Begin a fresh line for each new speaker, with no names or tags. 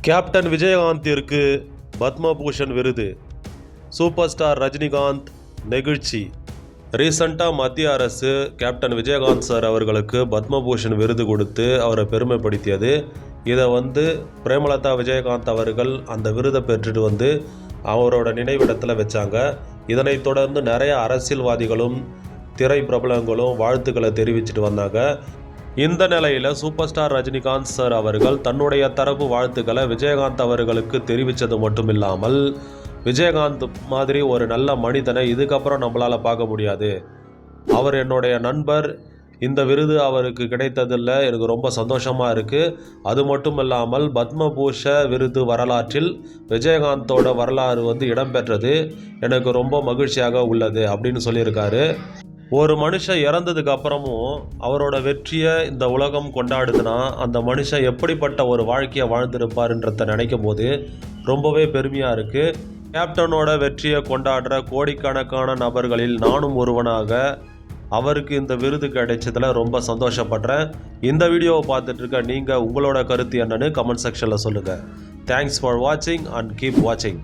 Captain விஜயகாந்திற்கு Padma Bhushan விருது. Super star Rajinikanth நெகிழ்ச்சி. ரீசண்டாக மத்திய அரசு கேப்டன் விஜயகாந்த் சார் அவர்களுக்கு பத்மபூஷன் விருது கொடுத்து அவரை பெருமைப்படுத்தியது. இதை வந்து பிரேமலதா விஜயகாந்த் அவர்கள் அந்த விருதை பெற்றுட்டு வந்து அவரோட நினைவிடத்தில் வச்சாங்க. இதனைத் தொடர்ந்து நிறைய அரசியல்வாதிகளும் திரை பிரபலங்களும் வாழ்த்துக்களை தெரிவிச்சுட்டு வந்தாங்க. இந்த நிலையில் சூப்பர் ஸ்டார் ரஜினிகாந்த் சார் அவர்கள் தன்னுடைய தரப்பு வாழ்த்துக்களை விஜயகாந்த் அவர்களுக்கு தெரிவித்தது மட்டும் இல்லாமல் விஜயகாந்த் மாதிரி ஒரு நல்ல மனிதனை இதுக்கப்புறம் நம்மளால் பார்க்க முடியாது. அவர் என்னுடைய நண்பர். இந்த விருது அவருக்கு கிடைத்ததில் எனக்கு ரொம்ப சந்தோஷமாக இருக்குது அது மட்டும் இல்லாமல் பத்மபூஷ விருது வரலாற்றில் விஜயகாந்தோட வரலாறு வந்து இடம்பெற்றது எனக்கு ரொம்ப மகிழ்ச்சியாக உள்ளது அப்படின்னு சொல்லியிருக்காரு. ஒரு மனுஷன் இறந்ததுக்கு அப்புறமும் அவரோட வெற்றியை இந்த உலகம் கொண்டாடுதுன்னா அந்த மனுஷன் எப்படிப்பட்ட ஒரு வாழ்க்கையை வாழ்ந்திருப்பாருன்றத நினைக்கும் போது ரொம்பவே பெருமையாக இருக்குது கேப்டனோட வெற்றியை கொண்டாடுற கோடிக்கணக்கான நபர்களில் நானும் ஒருவனாக அவருக்கு இந்த விருது கிடைச்சதில் ரொம்ப சந்தோஷப்படுறேன். இந்த வீடியோவை பார்த்துட்டு இருக்க நீங்கள் உங்களோட கருத்து என்னன்னு கமெண்ட் செக்ஷனில் சொல்லுங்கள் தேங்க்ஸ் ஃபார் வாட்சிங் அண்ட் கீப் வாட்சிங்